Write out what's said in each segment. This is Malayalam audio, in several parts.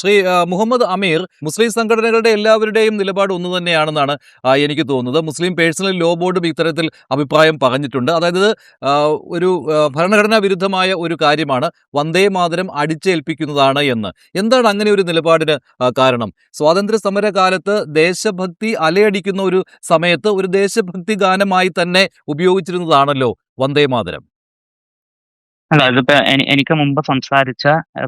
ശ്രീ മുഹമ്മദ് അമീർ മുസ്ലിം സംഘടനകളുടെ എല്ലാവരുടെയും നിലപാട് ഒന്നു തന്നെയാണെന്നാണ് എനിക്ക് തോന്നുന്നത്. മുസ്ലിം പേഴ്സണൽ ലോ ബോർഡും ഇത്തരത്തിൽ അഭിപ്രായം പറഞ്ഞിട്ടുണ്ട്. അതായത് ഒരു ഭരണഘടനാ വിരുദ്ധമായ ഒരു കാര്യമാണ് വന്ദേ മാതരം അടിച്ചേൽപ്പിക്കുന്നതാണ് എന്ന്. എന്താണ് അങ്ങനെ ഒരു നിലപാടിന് കാരണം? സ്വാതന്ത്ര്യ സമര കാലത്ത് ദേശഭക്തി അലയടിക്കുന്ന ഒരു സമയത്ത് ഒരു ദേശഭക്തി ഗാനമായി തന്നെ ഉപയോഗിച്ചിരുന്നതാണല്ലോ വന്ദേ മാതരം. അല്ല ഇതിപ്പോ എനി- എനിക്ക് മുമ്പ് സംസാരിച്ച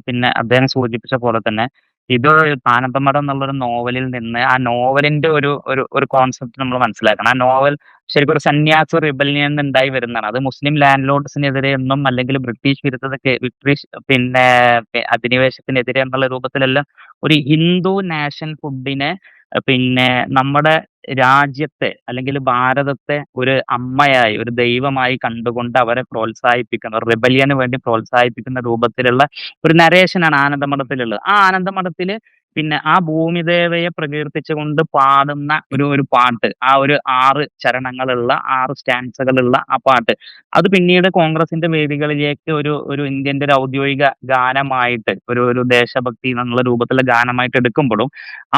പിന്നെ അദ്ദേഹം സൂചിപ്പിച്ച പോലെ തന്നെ ഇത് ആനന്ദമഠം എന്നുള്ളൊരു നോവലിൽ നിന്ന് ആ നോവലിന്റെ ഒരു ഒരു ഒരു കോൺസെപ്റ്റ് നമ്മൾ മനസ്സിലാക്കണം. ആ നോവൽ ശരിക്കും ഒരു സന്യാസ റിബല്യൻ ഉണ്ടായി വരുന്നതാണ്. അത് മുസ്ലിം ലാൻഡ് ലോഡ്സിനെതിരെ എന്നും അല്ലെങ്കിൽ ബ്രിട്ടീഷ് വിരുദ്ധതയ്ക്ക് ബ്രിട്ടീഷ് പിന്നെ അധിനിവേശത്തിനെതിരെ എന്നുള്ള രൂപത്തിലെല്ലാം ഒരു ഹിന്ദു നാഷൻ ഫുഡിനെ പിന്നെ നമ്മുടെ രാജ്യത്തെ അല്ലെങ്കിൽ ഭാരതത്തെ ഒരു അമ്മയായി ഒരു ദൈവമായി കണ്ടുകൊണ്ട് അവരെ പ്രോത്സാഹിപ്പിക്കുന്ന റിബലിയന് വേണ്ടി പ്രോത്സാഹിപ്പിക്കുന്ന രൂപത്തിലുള്ള ഒരു നരേഷനാണ് ആനന്ദമഠത്തിലുള്ളത്. ആ ആനന്ദമഠത്തിൽ പിന്നെ ആ ഭൂമിദേവയെ പ്രകീർത്തിച്ചുകൊണ്ട് പാടുന്ന ഒരു ഒരു പാട്ട് ആ ഒരു ആറ് ചരണങ്ങളുള്ള ആറ് സ്റ്റാൻസുകളുള്ള ആ പാട്ട്. അത് പിന്നീട് കോൺഗ്രസിന്റെ വേദികളിലേക്ക് ഒരു ഒരു ഇന്ത്യന്റെ ഒരു ഔദ്യോഗിക ഗാനമായിട്ട് ഒരു ഒരു ദേശഭക്തി എന്നുള്ള രൂപത്തിലുള്ള ഗാനമായിട്ട് എടുക്കുമ്പോഴും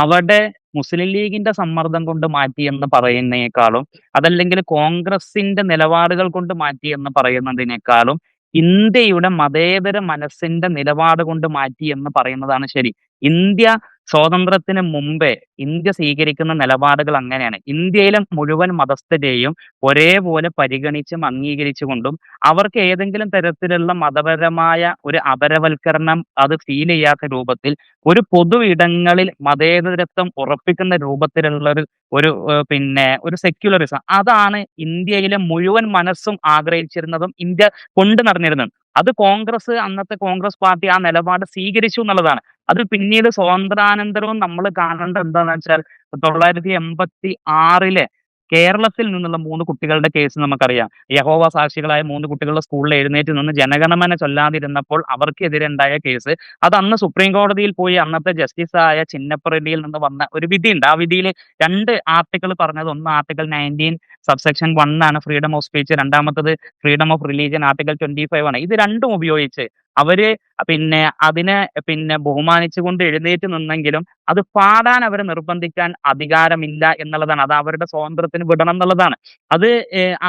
അവിടെ മുസ്ലിം ലീഗിന്റെ സമ്മർദ്ദം കൊണ്ട് മാറ്റി എന്ന് പറയുന്നതിനേക്കാളും അതല്ലെങ്കിൽ കോൺഗ്രസിന്റെ നിലപാടുകൾ കൊണ്ട് മാറ്റി എന്ന് പറയുന്നതിനേക്കാളും ഇന്ത്യയുടെ മതേതര മനസ്സിന്റെ നിലപാട് കൊണ്ട് മാറ്റി എന്ന് പറയുന്നതാണ് ശരി. ഇന്ത്യ സ്വാതന്ത്ര്യത്തിന് മുമ്പേ ഇന്ത്യ സ്വീകരിക്കുന്ന നിലപാടുകൾ അങ്ങനെയാണ്. ഇന്ത്യയിലെ മുഴുവൻ മതസ്ഥരെയും ഒരേപോലെ പരിഗണിച്ചും അംഗീകരിച്ചുകൊണ്ടും അവർക്ക് ഏതെങ്കിലും തരത്തിലുള്ള മതപരമായ ഒരു അപരവൽക്കരണം അത് ഫീൽ ചെയ്യാത്ത രൂപത്തിൽ ഒരു പൊതു ഇടങ്ങളിൽ മതേതരത്വം ഉറപ്പിക്കുന്ന രൂപത്തിലുള്ള ഒരു ഒരു പിന്നെ ഒരു സെക്യുലറിസം അതാണ് ഇന്ത്യയിലെ മുഴുവൻ മനസ്സും ആഗ്രഹിച്ചിരുന്നതും ഇന്ത്യ കൊണ്ടു നടന്നിരുന്നത്. അത് കോൺഗ്രസ് അന്നത്തെ കോൺഗ്രസ് പാർട്ടി ആ നിലപാട് സ്വീകരിച്ചു എന്നുള്ളതാണ്. അത് പിന്നീട് സ്വാതന്ത്ര്യാനന്തരവും നമ്മൾ കാണേണ്ട എന്താണെന്ന് വെച്ചാൽ തൊള്ളായിരത്തി എൺപത്തി ആറിലെ കേരളത്തിൽ നിന്നുള്ള മൂന്ന് കുട്ടികളുടെ കേസ് നമുക്കറിയാം. യഹോവ സാക്ഷികളായ മൂന്ന് കുട്ടികളുടെ സ്കൂളിൽ എഴുന്നേറ്റ് നിന്ന് ജനഗണമന ചൊല്ലാതിരുന്നപ്പോൾ അവർക്കെതിരെ ഉണ്ടായ കേസ് അത് അന്ന് സുപ്രീം കോടതിയിൽ പോയി അന്നത്തെ ജസ്റ്റിസായ ചിന്നപ്പറെഡ്ഡിയിൽ നിന്ന് വന്ന ഒരു വിധിയുണ്ട്. ആ വിധിയിൽ രണ്ട് ആർട്ടിക്കിൾ പറഞ്ഞത്. ഒന്ന് ആർട്ടിക്കിൾ നയന്റീൻ സബ്സെക്ഷൻ വൺ ആണ്. ഫ്രീഡം ഓഫ് സ്പീച്ച് രണ്ടാമത്തത് freedom of religion article twenty five ആണ്. ഇത് രണ്ടും ഉപയോഗിച്ച് അവർ പിന്നെ അതിനെ പിന്നെ ബഹുമാനിച്ചുകൊണ്ട് എഴുന്നേറ്റ് നിന്നെങ്കിലും അത് പാടാൻ അവരെ നിർബന്ധിക്കാൻ അധികാരമില്ല എന്നുള്ളതാണ്. അത് അവരുടെ സ്വാതന്ത്ര്യത്തിന് വിടണം എന്നുള്ളതാണ്. അത്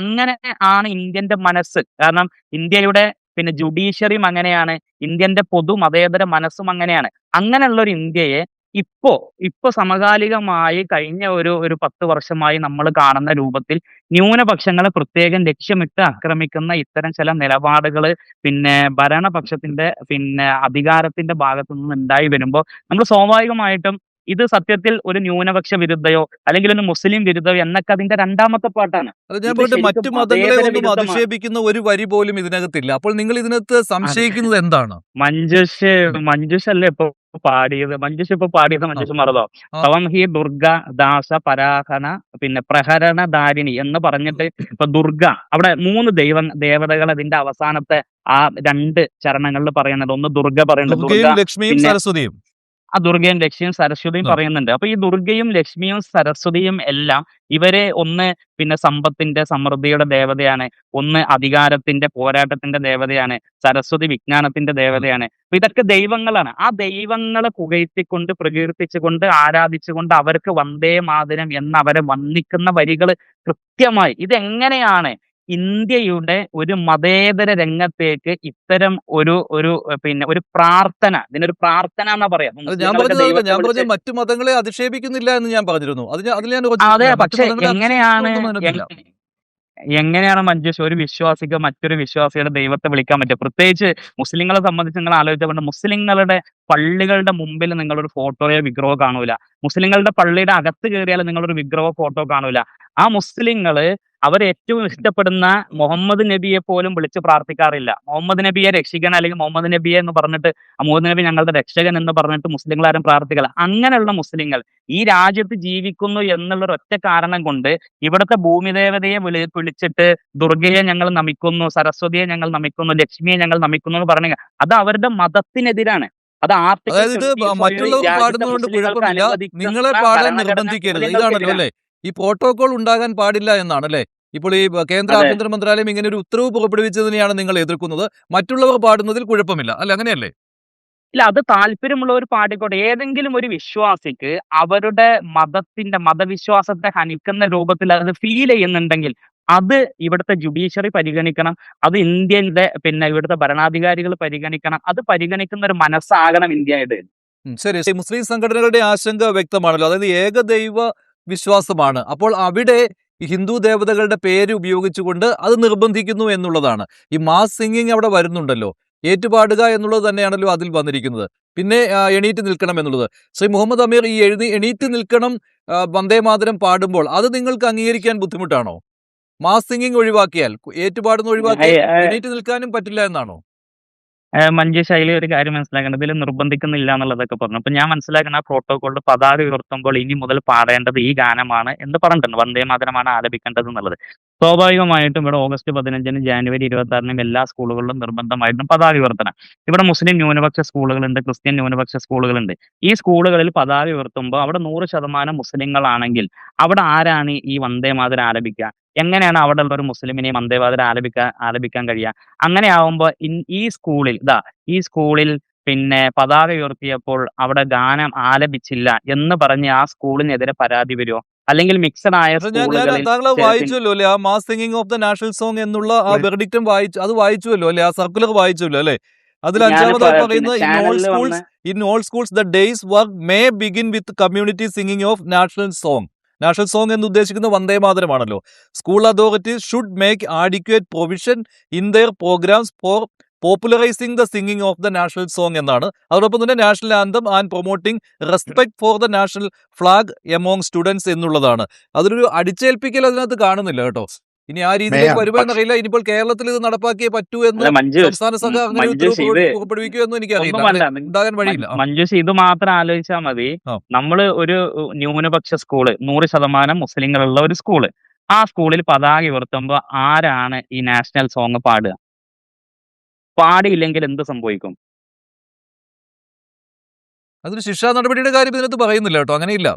അങ്ങനെ ആണ് ഇന്ത്യന്റെ മനസ്സ്. കാരണം ഇന്ത്യയുടെ പിന്നെ ജുഡീഷ്യറിയും അങ്ങനെയാണ്. ഇന്ത്യന്റെ പൊതു മതേതര മനസ്സും അങ്ങനെയാണ്. അങ്ങനെയുള്ള ഒരു ഇന്ത്യയെ ഇപ്പോ ഇപ്പൊ സമകാലികമായി കഴിഞ്ഞ ഒരു ഒരു പത്ത് വർഷമായി നമ്മൾ കാണുന്ന രൂപത്തിൽ ന്യൂനപക്ഷങ്ങളെ പ്രത്യേകം ലക്ഷ്യമിട്ട് ആക്രമിക്കുന്ന ഇത്തരം ചില നിലപാടുകൾ പിന്നെ ഭരണപക്ഷത്തിന്റെ പിന്നെ അധികാരത്തിന്റെ ഭാഗത്തു നിന്ന് ഉണ്ടായി വരുമ്പോൾ നമ്മൾ സ്വാഭാവികമായിട്ടും ഇത് സത്യത്തിൽ ഒരു ന്യൂനപക്ഷ വിരുദ്ധയോ അല്ലെങ്കിൽ ഒരു മുസ്ലിം വിരുദ്ധയോ എന്നൊക്കെ അതിന്റെ രണ്ടാമത്തെ പാട്ടാണ്. മറ്റു മതങ്ങളെ ഒന്നും അധിക്ഷേപിക്കുന്ന ഒരു വരി പോലും ഇതിനകത്തില്ല. അപ്പോൾ നിങ്ങൾ ഇതിനകത്ത് സംശയിക്കുന്നത് എന്താണ്? മഞ്ജുഷ് മഞ്ജുഷ് അല്ലേ ഇപ്പൊ? പാടിയത് മഞ്ജുഷ് ഇപ്പൊ പാടിയത് മഞ്ജുഷ് മറന്നോ. തവം ഹി ദുർഗ ദാസ പരാഹന പിന്നെ പ്രഹരണ ദാരിണി എന്ന് പറഞ്ഞിട്ട് ഇപ്പൊ ദുർഗ അവിടെ മൂന്ന് ദൈവ ദേവതകൾ അതിന്റെ അവസാനത്തെ ആ രണ്ട് ചരണങ്ങളിൽ പറയുന്നത്. ഒന്ന് ദുർഗ പറയുന്നത് ദുർഗ ലക്ഷ്മിയും സരസ്വതിയും. ആ ദുർഗയും ലക്ഷ്മിയും സരസ്വതിയും പറയുന്നുണ്ട്. അപ്പൊ ഈ ദുർഗയും ലക്ഷ്മിയും സരസ്വതിയും എല്ലാം ഇവരെ ഒന്ന് പിന്നെ സമ്പത്തിന്റെ സമൃദ്ധിയുടെ ദേവതയാണ്. ഒന്ന് അധികാരത്തിന്റെ പോരാട്ടത്തിന്റെ ദേവതയാണ്. സരസ്വതി വിജ്ഞാനത്തിന്റെ ദേവതയാണ്. അപ്പൊ ഇതൊക്കെ ദൈവങ്ങളാണ്. ആ ദൈവങ്ങളെ പുകഴ്ത്തിക്കൊണ്ട് പ്രകീർത്തിച്ചുകൊണ്ട് ആരാധിച്ചുകൊണ്ട് അവർക്ക് വന്ദേ മാതരം എന്ന് അവരെ വന്ദിക്കുന്ന വരികൾ കൃത്യമായി. ഇതെങ്ങനെയാണ്? ഇന്ത്യയുടെ ഒരു മതേതര രംഗത്തേക്ക് ഇത്തരം ഒരു ഒരു പിന്നെ ഒരു പ്രാർത്ഥന ഇതിനൊരു പ്രാർത്ഥന എന്നാ പറയാം. ഞാൻ പറഞ്ഞത് ഞാൻ മറ്റു മതങ്ങളെ അധിക്ഷേപിക്കുന്നില്ല എന്ന് ഞാൻ പറഞ്ഞിരുന്നു. അത് അതിൽ ഞാൻ അതെ പക്ഷെ എങ്ങനെയാണ് എങ്ങനെയാണ് മഞ്ജുഷ് ഒരു വിശ്വാസിക്ക് മറ്റൊരു വിശ്വാസിയുടെ ദൈവത്തെ വിളിക്കാൻ പറ്റുക പ്രത്യേകിച്ച് മുസ്ലിങ്ങളെ സംബന്ധിച്ച് നിങ്ങൾ ആലോചിച്ചപ്പോൾ മുസ്ലിങ്ങളുടെ പള്ളികളുടെ മുമ്പിൽ നിങ്ങളൊരു ഫോട്ടോയോ വിഗ്രഹമോ കാണൂല. മുസ്ലിങ്ങളുടെ പള്ളിയുടെ അകത്ത് കയറിയാൽ നിങ്ങളൊരു വിഗ്രഹമോ ഫോട്ടോ കാണൂല. ആ മുസ്ലിങ്ങൾ അവർ ഏറ്റവും ഇഷ്ടപ്പെടുന്ന മുഹമ്മദ് നബിയെ പോലും വിളിച്ച് പ്രാർത്ഥിക്കാറില്ല. മുഹമ്മദ് നബിയെ രക്ഷിക്കണം അല്ലെങ്കിൽ മുഹമ്മദ് നബിയെ എന്ന് പറഞ്ഞിട്ട് മുഹമ്മദ് നബി ഞങ്ങളുടെ രക്ഷകൻ എന്ന് പറഞ്ഞിട്ട് മുസ്ലിങ്ങൾ ആരും പ്രാർത്ഥിക്കില്ല. അങ്ങനെയുള്ള മുസ്ലിങ്ങൾ ഈ രാജ്യത്ത് ജീവിക്കുന്നു എന്നുള്ള ഒറ്റ കാരണം കൊണ്ട് ഇവിടുത്തെ ഭൂമിദേവതയെ വിളി വിളിച്ചിട്ട് ദുർഗയെ ഞങ്ങൾ നമിക്കുന്നു സരസ്വതിയെ ഞങ്ങൾ നമിക്കുന്നു ലക്ഷ്മിയെ ഞങ്ങൾ നമിക്കുന്നു എന്ന് പറഞ്ഞു അത് അവരുടെ മതത്തിനെതിരാണ്. അത് കുഴപ്പമില്ല. നിങ്ങളെ പാടാൻ നിർബന്ധിക്കരുത്. ഇതാണല്ലോ അല്ലേ? ഈ പ്രോട്ടോകോൾ ഉണ്ടാകാൻ പാടില്ല എന്നാണ് അല്ലേ ഇപ്പോൾ ഈ കേന്ദ്ര ആഭ്യന്തര മന്ത്രാലയം ഇങ്ങനെ ഒരു ഉത്തരവ് പുറപ്പെടുവിച്ചതിനെയാണ് നിങ്ങൾ എതിർക്കുന്നത് മറ്റുള്ളവർ പാടുന്നതിൽ കുഴപ്പമില്ല അല്ലെ അങ്ങനെയല്ലേ ഇല്ല അത് താല്പര്യമുള്ളവർ പാടിക്കോട്ടെ. ഏതെങ്കിലും ഒരു വിശ്വാസിക്ക് അവരുടെ മതത്തിന്റെ മതവിശ്വാസത്തെ ഹനിക്കുന്ന രൂപത്തിൽ അത് ഫീൽ ചെയ്യുന്നുണ്ടെങ്കിൽ അത് ഇവിടുത്തെ ജുഡീഷ്യറി പരിഗണിക്കണം. അത് ഇന്ത്യന്റെ പിന്നെ ഇവിടുത്തെ ഭരണാധികാരികൾ പരിഗണിക്കണം. അത് പരിഗണിക്കുന്ന ഒരു മനസ്സാകണം ഇന്ത്യയുടെ. ശരി. മുസ്ലിം സംഘടനകളുടെ ആശങ്ക വ്യക്തമാണല്ലോ. അതായത് ഏകദൈവ വിശ്വാസമാണ്. അപ്പോൾ അവിടെ ഹിന്ദു ദേവതകളുടെ പേര് ഉപയോഗിച്ചുകൊണ്ട് അത് നിർബന്ധിക്കുന്നു എന്നുള്ളതാണ്. ഈ മാസ് സിംഗിങ് അവിടെ വരുന്നുണ്ടല്ലോ. ഏറ്റുപാടുക എന്നുള്ളത് തന്നെയാണല്ലോ അതിൽ വന്നിരിക്കുന്നത്. പിന്നെ എണീറ്റ് നിൽക്കണം എന്നുള്ളത്. ശ്രീ മുഹമ്മദ് അമീർ ഈ എഴുതി എണീറ്റ് നിൽക്കണം വന്ദേ മാതരം പാടുമ്പോൾ അത് നിങ്ങൾക്ക് അംഗീകരിക്കാൻ ബുദ്ധിമുട്ടാണോ? മാസ് സിംഗിങ് ഒഴിവാക്കിയാൽ ഏറ്റുപാടുന്ന ഏ, എണീറ്റ് നിൽക്കാനും പറ്റില്ല എന്നാണോ? ഏ, മഞ്ജുഷ് അതിൽ ഒരു കാര്യം മനസ്സിലാക്കണം. നിർബന്ധിക്കുന്നില്ല എന്നുള്ളതൊക്കെ പറഞ്ഞു. അപ്പൊ ഞാൻ മനസ്സിലാക്കുന്ന ആ പതാക ഉയർത്തുമ്പോൾ ഇനി മുതൽ പാടേണ്ടത് ഈ ഗാനമാണ് എന്ന് പറഞ്ഞിട്ടുണ്ട്. വന്ദേ മാതരമാണ് ആലപിക്കേണ്ടത് എന്നുള്ളത്. സ്വാഭാവികമായിട്ടും ഇവിടെ ഓഗസ്റ്റ് പതിനഞ്ചിനും ജാനുവരി ഇരുപത്തി എല്ലാ സ്കൂളുകളിലും നിർബന്ധമായിട്ടും പതാക ഉയർത്തണം. ഇവിടെ മുസ്ലിം ന്യൂനപക്ഷ സ്കൂളുകളുണ്ട്, ക്രിസ്ത്യൻ ന്യൂനപക്ഷ സ്കൂളുകളുണ്ട്. ഈ സ്കൂളുകളിൽ പതാക ഉയർത്തുമ്പോൾ അവിടെ നൂറ് ശതമാനം മുസ്ലിങ്ങളാണെങ്കിൽ അവിടെ ആരാണ് ഈ വന്ദേ മാതരം ആലപിക്കുക? എങ്ങനെയാണ് അവിടെ ഉള്ള ഒരു മുസ്ലിമിനെ മന്ദേവാദന ആലപിക്കാൻ ആലപിക്കാൻ കഴിയുക? അങ്ങനെയാവുമ്പോ ആവുമ്പോൾ ഈ സ്കൂളിൽ ഇതാ ഈ സ്കൂളിൽ പിന്നെ പതാക ഉയർത്തിയപ്പോൾ അവിടെ ഗാനം ആലപിച്ചില്ല എന്ന് പറഞ്ഞ് ആ സ്കൂളിനെതിരെ പരാതി വരുമോ? അല്ലെങ്കിൽ മിക്സഡ് ആയ താങ്കൾ വായിച്ചല്ലോ അല്ലേ? ആ mass singing of the national song എന്നുള്ള ആ. വെർഡിക്റ്റും വായിച്ചു അത് വായിച്ചുവല്ലോ അല്ലെ ആ സർക്കുലർ വായിച്ചല്ലോ അല്ലേ? അതിൽ അഞ്ചാമതായി പറയുന്നത് in all schools in all schools the days work may begin with community singing of national song. National song എന്ന് ഉദ്ദേശിക്കുന്നത് വന്ദേ മാതരമാണല്ലോ. School authority should make adequate provision in their programmes for popularising the singing of the national song എന്നാണ്. അതോടൊപ്പം തന്നെ national anthem and promoting respect for the national flag among students എന്നുള്ളതാണ്. അതിലൊരു അടിച്ചേൽപ്പിക്കൽ അതിനകത്ത് കാണുന്നില്ല കേട്ടോ. ഇനി ആ രീതിയിലേക്ക് മേയ, വരുമോ എന്നറിയില്ല. ഇനിയിപ്പോൾ കേരളത്തിൽ ഇത് നടപ്പാക്കിയേ പറ്റൂ എന്ന് സംസ്ഥാന സർക്കാർ അങ്ങനെ മഞ്ജുഷ് ഇത് എനിക്കറിയില്ല. മഞ്ജുഷ് ഇത് മാത്രം ആലോചിച്ചാൽ മതി. നമ്മൾ നമ്മൾ ഒരു ന്യൂനപക്ഷ സ്കൂൾ നൂറ് ശതമാനം മുസ്ലിങ്ങളുള്ള ഒരു സ്കൂൾ. ആ സ്കൂളിൽ പതാക ഉയർത്തുമ്പോ ആരാണ് ഈ നാഷണൽ സോങ് പാടുക? പാടിയില്ലെങ്കിൽ എന്ത് സംഭവിക്കും? അതൊരു ശിക്ഷാ നടപടിയുടെ കാര്യം ഇതിനകത്ത് പറയുന്നില്ല കേട്ടോ. അങ്ങനെയില്ല.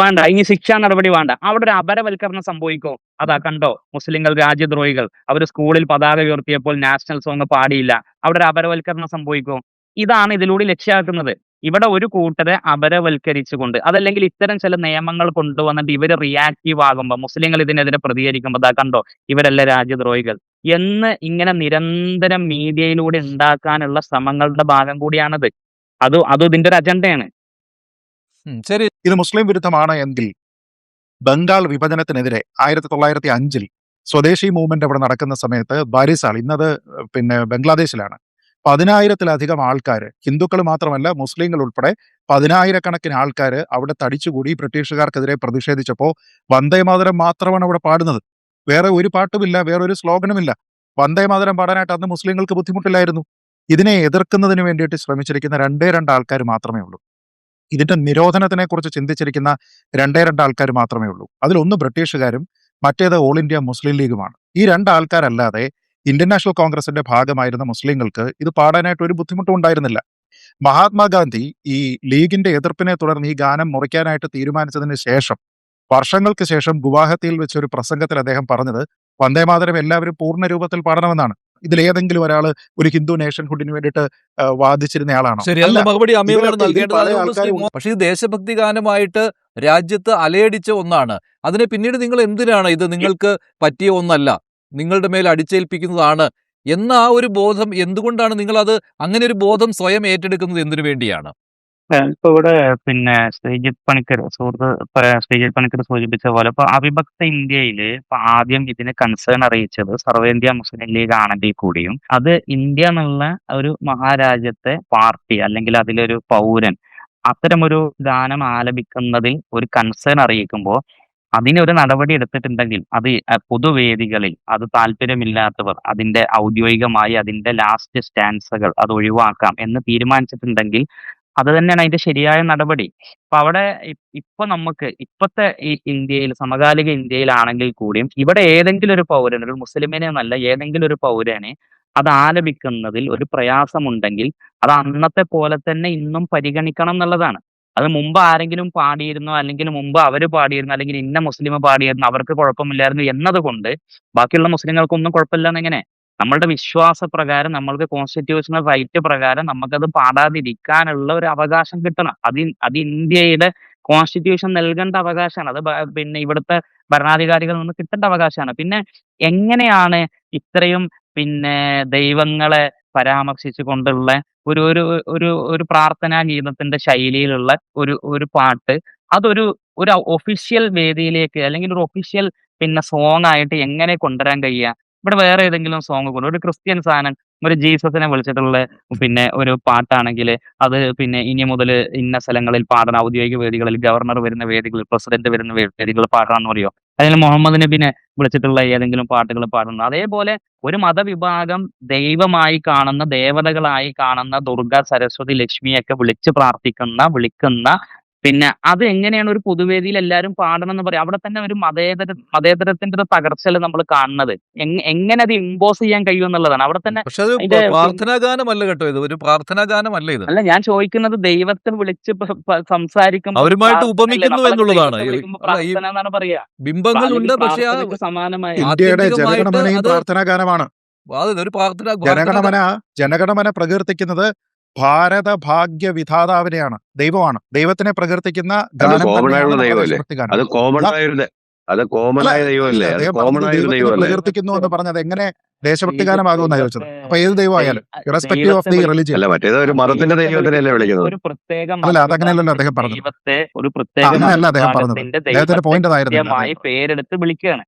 വേണ്ട ഇനി ശിക്ഷാ നടപടി വേണ്ട. അവിടെ ഒരു അപരവൽക്കരണം സംഭവിക്കോ? അതാ കണ്ടോ മുസ്ലിങ്ങൾ രാജ്യദ്രോഹികൾ അവർ സ്കൂളിൽ പതാക ഉയർത്തിയപ്പോൾ നാഷണൽ സോങ് പാടിയില്ല. അവിടെ ഒരു അപരവൽക്കരണം സംഭവിക്കോ? ഇതാണ് ഇതിലൂടെ ലക്ഷ്യമാക്കുന്നത്. ഇവിടെ ഒരു കൂട്ടരെ അപരവൽക്കരിച്ചുകൊണ്ട് അതല്ലെങ്കിൽ ഇത്തരം ചില നിയമങ്ങൾ കൊണ്ടുവന്നിട്ട് ഇവർ റിയാക്റ്റീവ് ആകുമ്പോ മുസ്ലിങ്ങൾ ഇതിനെതിരെ പ്രതികരിക്കുമ്പോ അതാ കണ്ടോ ഇവരല്ല രാജ്യദ്രോഹികൾ എന്ന് ഇങ്ങനെ നിരന്തരം മീഡിയയിലൂടെ ഉണ്ടാക്കാനുള്ള ശ്രമങ്ങളുടെ ഭാഗം കൂടിയാണത്. അത് അത് ഇതിന്റെ ഒരു അജണ്ടയാണ്. ശരി. ഇത് മുസ്ലിം വിരുദ്ധമാണ് എങ്കിൽ ബംഗാൾ വിഭജനത്തിനെതിരെ ആയിരത്തി തൊള്ളായിരത്തി അഞ്ചിൽ സ്വദേശി മൂവ്മെന്റ് അവിടെ നടക്കുന്ന സമയത്ത് ബാരിസാൾ ഇന്നത് പിന്നെ ബംഗ്ലാദേശിലാണ്. പതിനായിരത്തിലധികം ആൾക്കാർ ഹിന്ദുക്കൾ മാത്രമല്ല മുസ്ലിങ്ങൾ ഉൾപ്പെടെ പതിനായിരക്കണക്കിന് ആൾക്കാർ അവിടെ തടിച്ചുകൂടി ബ്രിട്ടീഷുകാർക്കെതിരെ പ്രതിഷേധിച്ചപ്പോൾ വന്ദേമാതരം മാത്രമാണ് അവിടെ പാടുന്നത്. വേറെ ഒരു പാട്ടുമില്ല വേറെ ഒരു സ്ലോഗനുമില്ല വന്ദേമാതരം പാടാനായിട്ട് അന്ന് മുസ്ലിങ്ങൾക്ക് ബുദ്ധിമുട്ടില്ലായിരുന്നു. ഇതിനെ എതിർക്കുന്നതിന് വേണ്ടിയിട്ട് ശ്രമിച്ചിരിക്കുന്ന രണ്ടേ രണ്ട് ആൾക്കാർ മാത്രമേ ഉള്ളൂ. ഇതിന്റെ നിരോധനത്തിനെ കുറിച്ച് ചിന്തിച്ചിരിക്കുന്ന രണ്ടേ രണ്ട് ആൾക്കാർ മാത്രമേ ഉള്ളൂ. അതിലൊന്ന് ബ്രിട്ടീഷുകാരും മറ്റേത് ഓൾ ഇന്ത്യ മുസ്ലിം ലീഗുമാണ്. ഈ രണ്ട് ആൾക്കാരല്ലാതെ ഇന്ത്യൻ നാഷണൽ കോൺഗ്രസിന്റെ ഭാഗമായിരുന്ന മുസ്ലിങ്ങൾക്ക് ഇത് പാടാനായിട്ട് ഒരു ബുദ്ധിമുട്ടും ഉണ്ടായിരുന്നില്ല. മഹാത്മാഗാന്ധി ഈ ലീഗിന്റെ എതിർപ്പിനെ തുടർന്ന് ഈ ഗാനം മുറിക്കാനായിട്ട് തീരുമാനിച്ചതിന് ശേഷം വർഷങ്ങൾക്ക് ശേഷം ഗുവാഹത്തിയിൽ വെച്ച ഒരു പ്രസംഗത്തിൽ അദ്ദേഹം പറഞ്ഞത് വന്ദേമാതരം എല്ലാവരും പൂർണ രൂപത്തിൽ പാടണമെന്നാണ്. ഇതിലേതെങ്കിലും ഒരാൾ ഒരു ഹിന്ദു നേഷൻഹുഡിന് വേണ്ടിയിട്ട് വാദിച്ചിരുന്ന ആളാണോ? പക്ഷേ ഇത് ദേശഭക്തി ഗാനമായിട്ട് രാജ്യത്ത് അലയടിച്ച ഒന്നാണ്. അതിനെ പിന്നീട് നിങ്ങൾ എന്തിനാണ് ഇത് നിങ്ങൾക്ക് പറ്റിയ ഒന്നല്ല? നിങ്ങളുടെ മേൽ അടിച്ചേൽപ്പിക്കുന്നതാണ്. എന്ന ആ ഒരു ബോധം എന്തുകൊണ്ടാണ് നിങ്ങൾ അത് അങ്ങനെ ഒരു ബോധം സ്വയം ഏറ്റെടുക്കുന്നത് എന്തിനു വേണ്ടിയാണ്? ഇപ്പൊ ഇവിടെ പിന്നെ ശ്രീജിത്ത് പണിക്കർ സുഹൃത്ത് ശ്രീജിത്ത് പണിക്കർ സൂചിപ്പിച്ച പോലെ ഇപ്പൊ അവിഭക്ത ഇന്ത്യയിൽ ഇപ്പൊ ആദ്യം ഇതിന് കൺസേൺ അറിയിച്ചത് സർവേന്ത്യ മുസ്ലിം ലീഗ് ആണെങ്കിൽ കൂടിയും അത് ഇന്ത്യ എന്നുള്ള ഒരു മഹാരാജ്യത്തെ പാർട്ടി അല്ലെങ്കിൽ അതിലൊരു പൗരൻ അത്തരമൊരു ഗാനം ആലപിക്കുന്നതിൽ ഒരു കൺസേൺ അറിയിക്കുമ്പോൾ അതിനൊരു നടപടി എടുത്തിട്ടുണ്ടെങ്കിൽ അത് പൊതുവേദികളിൽ അത് താല്പര്യമില്ലാത്തവർ അതിന്റെ ഔദ്യോഗികമായി അതിന്റെ ലാസ്റ്റ് സ്റ്റാൻസുകൾ അത് ഒഴിവാക്കാം എന്ന് തീരുമാനിച്ചിട്ടുണ്ടെങ്കിൽ അത് തന്നെയാണ് അതിന്റെ ശരിയായ നടപടി. അപ്പൊ അവിടെ ഇപ്പൊ നമുക്ക് ഇപ്പത്തെ ഈ ഇന്ത്യയിൽ സമകാലിക ഇന്ത്യയിലാണെങ്കിൽ കൂടിയും ഇവിടെ ഏതെങ്കിലും ഒരു പൗരൻ ഒരു മുസ്ലിമിനെ എന്നല്ല ഏതെങ്കിലും ഒരു പൗരനെ അത് ആലപിക്കുന്നതിൽ ഒരു പ്രയാസമുണ്ടെങ്കിൽ അത് അന്നത്തെ പോലെ തന്നെ ഇന്നും പരിഗണിക്കണം എന്നുള്ളതാണ്. അത് മുമ്പ് ആരെങ്കിലും പാടിയിരുന്നോ അല്ലെങ്കിൽ മുമ്പ് അവർ പാടിയിരുന്നു അല്ലെങ്കിൽ ഇന്ന മുസ്ലിം പാടിയിരുന്നു അവർക്ക് കുഴപ്പമില്ലായിരുന്നു എന്നതുകൊണ്ട് ബാക്കിയുള്ള മുസ്ലിങ്ങൾക്കൊന്നും കുഴപ്പമില്ല എന്നെങ്ങനെ നമ്മളുടെ വിശ്വാസ പ്രകാരം നമ്മൾക്ക് കോൺസ്റ്റിറ്റ്യൂഷണൽ റൈറ്റ് പ്രകാരം നമുക്കത് പാടാതിരിക്കാനുള്ള ഒരു അവകാശം കിട്ടണം. അത് അത് ഇന്ത്യയുടെ കോൺസ്റ്റിറ്റ്യൂഷൻ നൽകേണ്ട അവകാശമാണ്. അത് പിന്നെ ഇവിടുത്തെ ഭരണാധികാരികളിൽ നിന്ന് കിട്ടേണ്ട അവകാശമാണ്. പിന്നെ എങ്ങനെയാണ് ഇത്രയും പിന്നെ ദൈവങ്ങളെ പരാമർശിച്ചു കൊണ്ടുള്ള ഒരു ഒരു ഒരു ഒരു പ്രാർത്ഥനാ ഗീതത്തിന്റെ ശൈലിയിലുള്ള ഒരു ഒരു പാട്ട് അതൊരു ഒരു ഒഫീഷ്യൽ വേദിയിലേക്ക് അല്ലെങ്കിൽ ഒരു ഒഫീഷ്യൽ പിന്നെ സോങ് ആയിട്ട് എങ്ങനെ കൊണ്ടുവരാൻ കഴിയുക? ഇവിടെ വേറെ ഏതെങ്കിലും സോങ് കൊണ്ട് ഒരു ക്രിസ്ത്യൻ സാധനം ഒരു ജീസസിനെ വിളിച്ചിട്ടുള്ള പിന്നെ ഒരു പാട്ടാണെങ്കിൽ അത് പിന്നെ ഇനി മുതൽ ഇന്ന സ്ഥലങ്ങളിൽ പാടണം ഔദ്യോഗിക വേദികളിൽ ഗവർണർ വരുന്ന വേദികളിൽ പ്രസിഡന്റ് വരുന്ന വേദികളിൽ പാടണം എന്ന് പറയോ അല്ലെങ്കിൽ മുഹമ്മദ് നബിനെ വിളിച്ചിട്ടുള്ള ഏതെങ്കിലും പാട്ടുകൾ പാടുന്നു അതേപോലെ ഒരു മതവിഭാഗം ദൈവമായി കാണുന്ന ദേവതകളായി കാണുന്ന ദുർഗ സരസ്വതി ലക്ഷ്മിയൊക്കെ വിളിച്ച് പ്രാർത്ഥിക്കുന്ന വിളിക്കുന്ന പിന്നെ അത് എങ്ങനെയാണ് ഒരു പൊതുവേദിയിൽ എല്ലാവരും പാടണം എന്ന് പറയാം? അവിടെ തന്നെ ഒരു മതേതര മതേതരത്തിന്റെ ഒരു തകർച്ചൽ നമ്മൾ കാണുന്നത്. എങ്ങനെ അത് ഇമ്പോസ് ചെയ്യാൻ കഴിയും എന്നുള്ളതാണ്. അവിടെ തന്നെ പ്രാർത്ഥനാ ഗാനമല്ല കേട്ടോ ഇത്. ഒരു പ്രാർത്ഥനാ ഗാനമല്ല ഇത്. അല്ല ഞാൻ ചോദിക്കുന്നത് ദൈവത്തെ വിളിച്ച് സംസാരിക്കും അവരുമായിട്ട് ഉപമിക്കുന്നു എന്നുള്ളതാണ്. പ്രാർത്ഥന എന്നാണ് പറയാ. ബിംബങ്ങളുണ്ട് ഉണ്ട് പക്ഷേ സമാനമായ പ്രാർത്ഥനാ ഗാനമാണ് അത് ഒരു പ്രാർത്ഥന ജനഗണമന ജനഗണമന പ്രകീർത്തിക്കുന്നത് ഭാരത ഭാഗ്യ വിധാതാവിനെയാണ് ദൈവമാണ്. ദൈവത്തിനെ പ്രകീർത്തിക്കുന്ന ഗാനം common തന്നെയാണ് ആയുള്ള നമ്മുടെ ദൈവമല്ലേ? അത് കോമൺ അല്ല, ആയ അത് കോമൺ ആയ ദൈവമല്ലേ? കോമൺ പറഞ്ഞത് ആയ ദൈവമല്ലേ? പ്രകീർത്തിക്കുന്നു എന്ന് പറഞ്ഞത് എങ്ങനെ ദേശഭക്തി ഗാനമാകുമെന്നാണ് ചോദിച്ചത്. അപ്പൊ ഏത് ദൈവമായാലും ഇറസ്പെക്റ്റീവ് ഓഫ് ദി റിലിജിയൻ അല്ല മതത്തിന്റെ അല്ല, അതങ്ങനെയല്ലല്ലോ അദ്ദേഹം പറഞ്ഞത്. ദൈവത്തെ ഒരു പ്രത്യേക അങ്ങനെയല്ല അദ്ദേഹം പറഞ്ഞത്. അദ്ദേഹത്തിന്റെ പോയിന്റ് അതായിരുന്നു. പേരെടുത്ത് വിളിക്കുകയാണ്.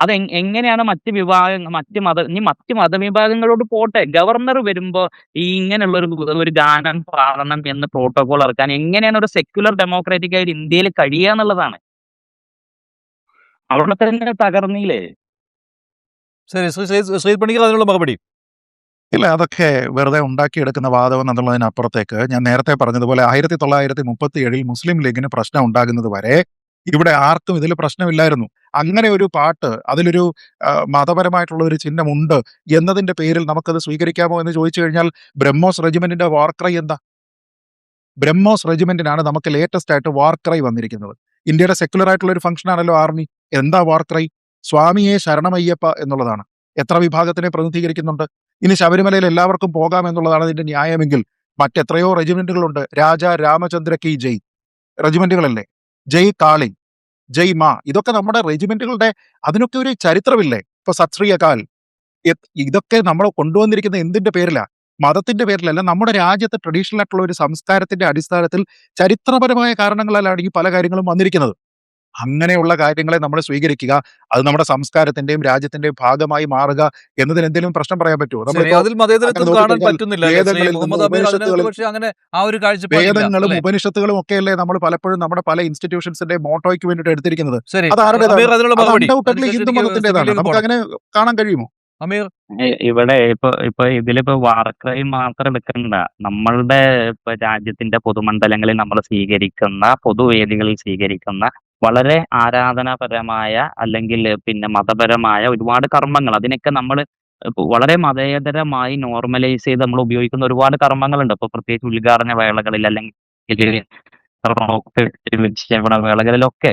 അത് എങ്ങനെയാണ് മറ്റ് വിഭാഗങ്ങൾ മറ്റ് മത ഇനി മറ്റ് മതവിഭാഗങ്ങളോട് പോട്ടെ. ഗവർണർ വരുമ്പോ ഈ ഇങ്ങനെയുള്ള ഒരു ഒരു ഗാനം പാടണം എന്ന് പ്രോട്ടോകോൾ ഇറക്കാൻ എങ്ങനെയാണ് ഒരു സെക്യുലർ ഡെമോക്രാറ്റിക് ആയിട്ട് ഇന്ത്യയിൽ കഴിയുക എന്നുള്ളതാണ്. അവിടെ തന്നെ തകർന്നില്ലേ ശരി ശ്രീ ശ്രീ ശ്രീ പണിക്കർ അതിനുള്ള മറുപടി. ഇല്ല അതൊക്കെ വെറുതെ ഉണ്ടാക്കിയെടുക്കുന്ന വാദം എന്നുള്ളതിനപ്പുറത്തേക്ക് ഞാൻ നേരത്തെ പറഞ്ഞതുപോലെ ആയിരത്തി തൊള്ളായിരത്തി മുപ്പത്തി ഏഴിൽ മുസ്ലിം ലീഗിന് പ്രശ്നം ഉണ്ടാകുന്നത് വരെ ഇവിടെ ആർക്കും ഇതിൽ പ്രശ്നമില്ലായിരുന്നു. അങ്ങനെ ഒരു പാട്ട് അതിലൊരു മതപരമായിട്ടുള്ള ഒരു ചിഹ്നമുണ്ട് എന്നതിന്റെ പേരിൽ നമുക്കത് സ്വീകരിക്കാമോ എന്ന് ചോദിച്ചു കഴിഞ്ഞാൽ ബ്രഹ്മോസ് റെജിമെന്റിന്റെ വാർക്രൈ എന്താ? ബ്രഹ്മോസ് റെജിമെന്റിനാണ് നമുക്ക് ലേറ്റസ്റ്റ് ആയിട്ട് വാർക്രൈ വന്നിരിക്കുന്നത്. ഇന്ത്യയുടെ സെക്യുലർ ആയിട്ടുള്ള ഒരു ഫംഗ്ഷൻ ആണല്ലോ ആർമി. എന്താ വാർക്രൈ? സ്വാമിയെ ശരണമയ്യപ്പ എന്നുള്ളതാണ്. എത്ര വിഭാഗത്തിനെ പ്രതിനിധീകരിക്കുന്നുണ്ട്? ഇനി ശബരിമലയിൽ എല്ലാവർക്കും പോകാം എന്നുള്ളതാണ് ഇതിന്റെ ന്യായമെങ്കിൽ മറ്റെത്രയോ റെജിമെന്റുകളുണ്ട്. രാജ രാമചന്ദ്ര കി ജയ്. റെജിമെന്റുകളല്ലേ? ജയ് കാളി ജയ് മാ. ഇതൊക്കെ നമ്മുടെ റെജിമെന്റുകളുടെ അതിനൊക്കെ ഒരു ചരിത്രമില്ലേ? ഇപ്പൊ സത്ശ്രീയകാൽ ഇതൊക്കെ നമ്മൾ കൊണ്ടുവന്നിരിക്കുന്ന എന്തിന്റെ പേരിലാ? മതത്തിന്റെ പേരിലല്ല. നമ്മുടെ രാജ്യത്തെ ട്രഡീഷണൽ ആയിട്ടുള്ള ഒരു സംസ്കാരത്തിന്റെ അടിസ്ഥാനത്തിൽ ചരിത്രപരമായ കാരണങ്ങളാലാണ് ഈ പല കാര്യങ്ങളും വന്നിരിക്കുന്നത്. അങ്ങനെയുള്ള കാര്യങ്ങളെ നമ്മൾ സ്വീകരിക്കുക. അത് നമ്മുടെ സംസ്കാരത്തിന്റെയും രാജ്യത്തിന്റെയും ഭാഗമായി മാറുക എന്നതിന് എന്തെങ്കിലും പ്രശ്നം പറയാൻ പറ്റുമോ? വേദങ്ങളും ഉപനിഷത്തുകളും ഒക്കെ അല്ലേ? നമ്മൾ പലപ്പോഴും നമ്മുടെ പല ഇൻസ്റ്റിറ്റ്യൂഷൻസിന്റെ മോട്ടോയ്ക്ക് വേണ്ടിയിട്ട് എടുത്തിരിക്കുന്നത്. അത് ഹിന്ദു മതത്തിന്റേതാണ്. നമുക്ക് അങ്ങനെ കാണാൻ കഴിയുമോ? അമീർ? ഇവിടെ ഇപ്പൊ ഇപ്പൊ ഇതിലിപ്പോ വാർക്രൈം മാത്രം എടുക്കണ്ട. നമ്മളുടെ ഇപ്പൊ രാജ്യത്തിന്റെ പൊതുമണ്ഡലങ്ങളിൽ നമ്മൾ സ്വീകരിക്കുന്ന പൊതുവേദികളിൽ സ്വീകരിക്കുന്ന വളരെ ആരാധനാപരമായ അല്ലെങ്കിൽ പിന്നെ മതപരമായ ഒരുപാട് കർമ്മങ്ങൾ. അതിനൊക്കെ നമ്മൾ വളരെ മതേതരമായി നോർമലൈസ് ചെയ്ത് നമ്മൾ ഉപയോഗിക്കുന്ന ഒരുപാട് കർമ്മങ്ങളുണ്ട്. ഇപ്പൊ പ്രത്യേകിച്ച് ഉദ്ഘാടന വേളകളിൽ അല്ലെങ്കിൽ വേളകളിലൊക്കെ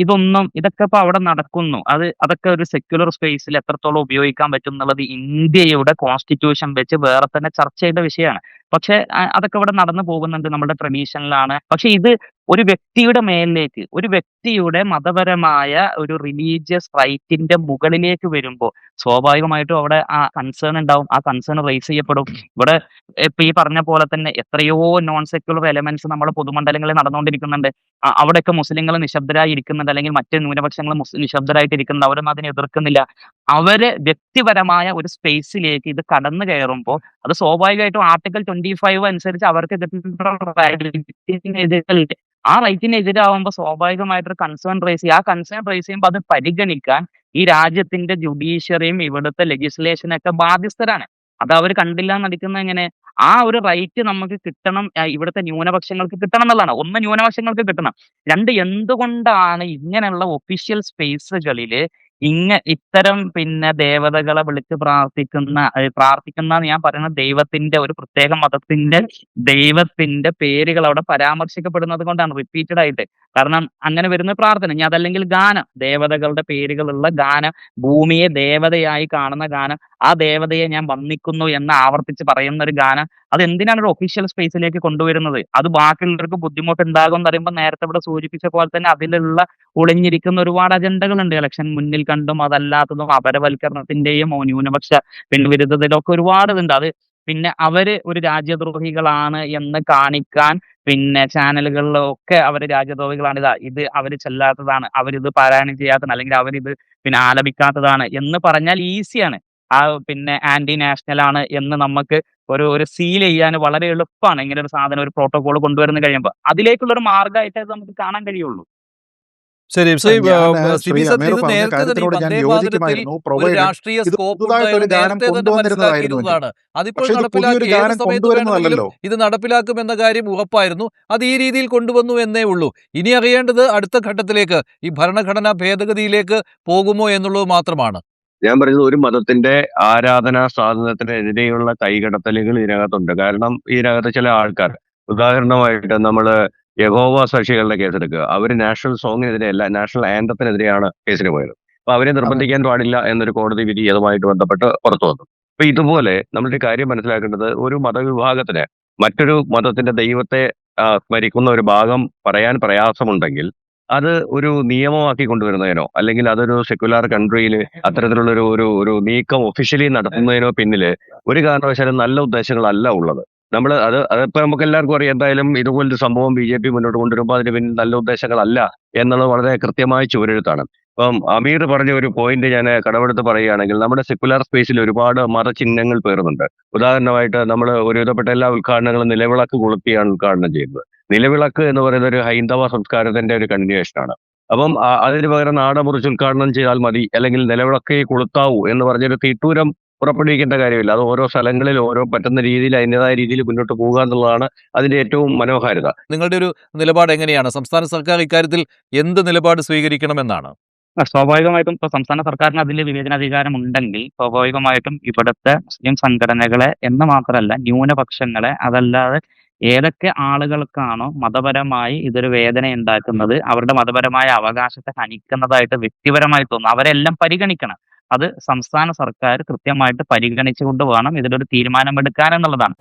ഇതൊന്നും ഇതൊക്കെ ഇപ്പൊ അവിടെ നടക്കുന്നു. അത് അതൊക്കെ ഒരു സെക്യുലർ സ്പേസിൽ എത്രത്തോളം ഉപയോഗിക്കാൻ പറ്റും എന്നുള്ളത് ഇന്ത്യയുടെ കോൺസ്റ്റിറ്റ്യൂഷൻ വെച്ച് വേറെ തന്നെ ചർച്ച ചെയ്യേണ്ട വിഷയമാണ്. പക്ഷെ അതൊക്കെ ഇവിടെ നടന്നു പോകുന്നുണ്ട് നമ്മുടെ ട്രഡീഷനിലാണ് പക്ഷെ ഇത് ഒരു വ്യക്തിയുടെ മേലിലേക്ക് ഒരു വ്യക്തിയുടെ മതപരമായ ഒരു റിലീജിയസ് റൈറ്റിന്റെ മുകളിലേക്ക് വരുമ്പോൾ സ്വാഭാവികമായിട്ടും അവിടെ ആ കൺസേൺ ഉണ്ടാവും ആ കൺസേൺ റേസ് ചെയ്യപ്പെടും. ഇവിടെ ഇപ്പൊ ഈ പറഞ്ഞ പോലെ തന്നെ എത്രയോ നോൺ സെക്യുലർ എലമെന്റ്സ് നമ്മുടെ പൊതുമണ്ഡലങ്ങളിൽ നടന്നുകൊണ്ടിരിക്കുന്നുണ്ട്. അവിടെയൊക്കെ മുസ്ലിങ്ങൾ നിശബ്ദരായി ഇരിക്കുന്നുണ്ട്. അല്ലെങ്കിൽ മറ്റ് ന്യൂനപക്ഷങ്ങൾ നിശബ്ദരായിട്ട് ഇരിക്കുന്നുണ്ട്. അവരൊന്നും അതിനെ എതിർക്കുന്നില്ല. അവർ വ്യക്തിപരമായ ഒരു സ്പേസിലേക്ക് ഇത് കടന്നു കയറുമ്പോൾ അത് സ്വാഭാവികമായിട്ടും ആർട്ടിക്കൽ ട്വന്റി ഫൈവ് അനുസരിച്ച് അവർക്ക് കിട്ടുന്ന റൈറ്റിനെതിരെ ആ റൈറ്റിനെതിരാവുമ്പോൾ സ്വാഭാവികമായിട്ടൊരു കൺസേൺ റേസ് ചെയ്യും. ആ കൺസേൺ റേസ് ചെയ്യുമ്പോൾ അത് പരിഗണിക്കാൻ ഈ രാജ്യത്തിന്റെ ജുഡീഷ്യറിയും ഇവിടുത്തെ ലെജിസ്ലേഷനൊക്കെ ബാധ്യസ്ഥരാണ്. അത് അവർ കണ്ടില്ല നടിക്കുന്ന എങ്ങനെ? ആ ഒരു റൈറ്റ് നമുക്ക് കിട്ടണം ഇവിടുത്തെ ന്യൂനപക്ഷങ്ങൾക്ക് കിട്ടണം എന്നുള്ളതാണ്. ഒന്ന് ന്യൂനപക്ഷങ്ങൾക്ക് കിട്ടണം. രണ്ട് എന്തുകൊണ്ടാണ് ഇങ്ങനെയുള്ള ഒഫീഷ്യൽ സ്പേസുകളിൽ ഇങ്ങ ഇത്തരം പിന്നെ ദേവതകളെ വിളിച്ച് പ്രാർത്ഥിക്കുന്ന പ്രാർത്ഥിക്കുന്ന ഞാൻ പറയുന്നത് ദൈവത്തിന്റെ ഒരു പ്രത്യേക മതത്തിന്റെ ദൈവത്തിന്റെ പേരുകൾ അവിടെ പരാമർശിക്കപ്പെടുന്നത് കൊണ്ടാണ് റിപ്പീറ്റഡ് ആയിട്ട്. കാരണം അങ്ങനെ വരുന്ന പ്രാർത്ഥന. ഇനി അതല്ലെങ്കിൽ ഗാനം. ദേവതകളുടെ പേരുകളുള്ള ഗാനം. ഭൂമിയെ ദേവതയായി കാണുന്ന ഗാനം. ആ ദേവതയെ ഞാൻ വന്നിക്കുന്നു എന്ന് ആവർത്തിച്ച് പറയുന്ന ഒരു ഗാനം. അത് എന്തിനാണ് ഒരു ഒഫീഷ്യൽ സ്പേസിലേക്ക് കൊണ്ടുവരുന്നത്? അത് ബാക്കിയുള്ളവർക്ക് ബുദ്ധിമുട്ട് ഉണ്ടാകും എന്ന് പറയുമ്പോൾ നേരത്തെ ഇവിടെ സൂചിപ്പിച്ച പോലെ തന്നെ അതിലുള്ള ഒളിഞ്ഞിരിക്കുന്ന ഒരുപാട് അജണ്ടകളുണ്ട് ഇലക്ഷൻ മുന്നിൽ കണ്ടും അതല്ലാത്തതും അപരവൽക്കരണത്തിന്റെയും ന്യൂനപക്ഷ പിൻവിരുദ്ധതയിലും ഒക്കെ ഒരുപാട് ഇതുണ്ട്. അത് പിന്നെ അവർ ഒരു രാജ്യദ്രോഹികളാണ് എന്ന് കാണിക്കാൻ പിന്നെ ചാനലുകളിലൊക്കെ അവർ രാജ്യദ്രോഹികളാണ്. ഇതാ ഇത് അവർ ചെല്ലാത്തതാണ്. അവരിത് പാരായണം ചെയ്യാത്തതാണ്. അല്ലെങ്കിൽ അവരിത് പിന്നെ ആലപിക്കാത്തതാണ് എന്ന് പറഞ്ഞാൽ ഈസിയാണ് ആ പിന്നെ ആന്റി നാഷണൽ ആണ് എന്ന് നമുക്ക് ഒരു ഒരു സീൽ ചെയ്യാൻ വളരെ എളുപ്പമാണ് ഇങ്ങനെ ഒരു സാധനം ഒരു പ്രോട്ടോകോൾ കൊണ്ടുവരുന്ന കഴിയുമ്പോൾ. അതിലേക്കുള്ള ഒരു മാർഗമായിട്ട് നമുക്ക് കാണാൻ കഴിയുള്ളൂ. ശരി രാഷ്ട്രീയ സ്കോപ്പ് അതിപ്പോൾ ഇത് നടപ്പിലാക്കി നടപ്പിലാക്കുമെന്ന കാര്യം ഉറപ്പായിരുന്നു. അത് ഈ രീതിയിൽ കൊണ്ടുവന്നു എന്നേ ഉള്ളൂ. ഇനി അറിയേണ്ടത് അടുത്ത ഘട്ടത്തിലേക്ക് ഈ ഭരണഘടനാ ഭേദഗതിയിലേക്ക് പോകുമോ എന്നുള്ളത് മാത്രമാണ്. ഞാൻ പറയുന്നത് ഒരു മതത്തിന്റെ ആരാധനാ സ്വാതന്ത്ര്യത്തിനെതിരെയുള്ള കൈകടത്തലുകൾ ഇതിനകത്തുണ്ട്. കാരണം ഇതിനകത്ത് ചില ആൾക്കാർ ഉദാഹരണമായിട്ട് നമ്മൾ യഹോവ സാക്ഷികളുടെ കേസെടുക്കുക. അവർ നാഷണൽ സോങ്ങിനെതിരെയല്ല നാഷണൽ ആന്തത്തിനെതിരെയാണ് കേസിന് പോയത്. അപ്പൊ അവരെ നിർബന്ധിക്കാൻ പാടില്ല എന്നൊരു കോടതി വിധി അതുമായിട്ട് ബന്ധപ്പെട്ട് പുറത്തു വന്നു. അപ്പൊ ഇതുപോലെ നമ്മളൊരു കാര്യം മനസ്സിലാക്കേണ്ടത് ഒരു മതവിഭാഗത്തിന് മറ്റൊരു മതത്തിന്റെ ദൈവത്തെ സ്മരിക്കുന്ന ഒരു ഭാഗം പറയാൻ പ്രയാസമുണ്ടെങ്കിൽ അത് ഒരു നിയമമാക്കി കൊണ്ടുവരുന്നതിനോ അല്ലെങ്കിൽ അതൊരു സെക്യുലാർ കൺട്രിയിൽ അത്തരത്തിലുള്ള ഒരു ഒരു നീക്കം ഒഫീഷ്യലി നടത്തുന്നതിനോ പിന്നിൽ ഒരു കാരണവശാലും നല്ല ഉദ്ദേശങ്ങളല്ല ഉള്ളത്. നമ്മൾ അത് അതിപ്പോ നമുക്ക് എല്ലാവർക്കും അറിയാം. എന്തായാലും ഇതുപോലൊരു സംഭവം ബി ജെ പി മുന്നോട്ട് കൊണ്ടുവരുമ്പോൾ അതിന് പിന്നിൽ നല്ല ഉദ്ദേശങ്ങളല്ല എന്നുള്ളത് വളരെ കൃത്യമായ ചുവരെഴുത്താണ്. ഇപ്പം അമീർ പറഞ്ഞ ഒരു പോയിന്റ് ഞാൻ കടമെടുത്ത് പറയുകയാണെങ്കിൽ നമ്മുടെ സെക്കുലർ സ്പേസിൽ ഒരുപാട് മതചിഹ്നങ്ങൾ പേറുന്നുണ്ട്. ഉദാഹരണമായിട്ട് നമ്മൾ ഒരുവിധപ്പെട്ട എല്ലാ ഉദ്ഘാടനങ്ങളും നിലവിളക്ക് കൊളുത്തിയാണ് ഉദ്ഘാടനം ചെയ്യുന്നത്. നിലവിളക്ക് എന്ന് പറയുന്ന ഒരു ഹൈന്ദവ സംസ്കാരത്തിന്റെ ഒരു കണ്ടിന്യൂഷൻ ആണ് അപ്പം അതിന് പകരം നാടമുറിച്ച് ഉദ്ഘാടനം ചെയ്താൽ മതി അല്ലെങ്കിൽ നിലവിളക്കേ കൊളുത്താവൂ എന്ന് പറഞ്ഞൊരു തീട്ടൂരം പുറപ്പെടുവിക്കേണ്ട കാര്യമില്ല. അത് ഓരോ സ്ഥലങ്ങളിൽ ഓരോ പറ്റുന്ന രീതിയിൽ അതിന്റെതായ രീതിയിൽ മുന്നോട്ട് പോകുക എന്നുള്ളതാണ് അതിന്റെ ഏറ്റവും മനോഹാരിത. നിങ്ങളുടെ ഒരു നിലപാട് എങ്ങനെയാണ്? സംസ്ഥാന സർക്കാർ ഇക്കാര്യത്തിൽ എന്ത് നിലപാട് സ്വീകരിക്കണമെന്നാണ്? സ്വാഭാവികമായിട്ടും ഇപ്പൊ സംസ്ഥാന സർക്കാരിന് അതിൽ വിവേചനാധികാരം ഉണ്ടെങ്കിൽ സ്വാഭാവികമായിട്ടും ഇവിടുത്തെ മുസ്ലിം സംഘടനകളെ എന്ന് മാത്രമല്ല ന്യൂനപക്ഷങ്ങളെ അതല്ലാതെ ഏതൊക്കെ ആളുകൾക്കാണോ മതപരമായി ഇതൊരു വേദന ഉണ്ടാക്കുന്നത് അവരുടെ മതപരമായ അവകാശത്തെ ഹനിക്കുന്നതായിട്ട് വ്യക്തിപരമായി തോന്നുന്നു അവരെല്ലാം പരിഗണിക്കണം. അത് സംസ്ഥാന സർക്കാർ കൃത്യമായിട്ട് പരിഗണിച്ചുകൊണ്ട് വേണം ഇതിലൊരു തീരുമാനമെടുക്കാൻ എന്നുള്ളതാണ്.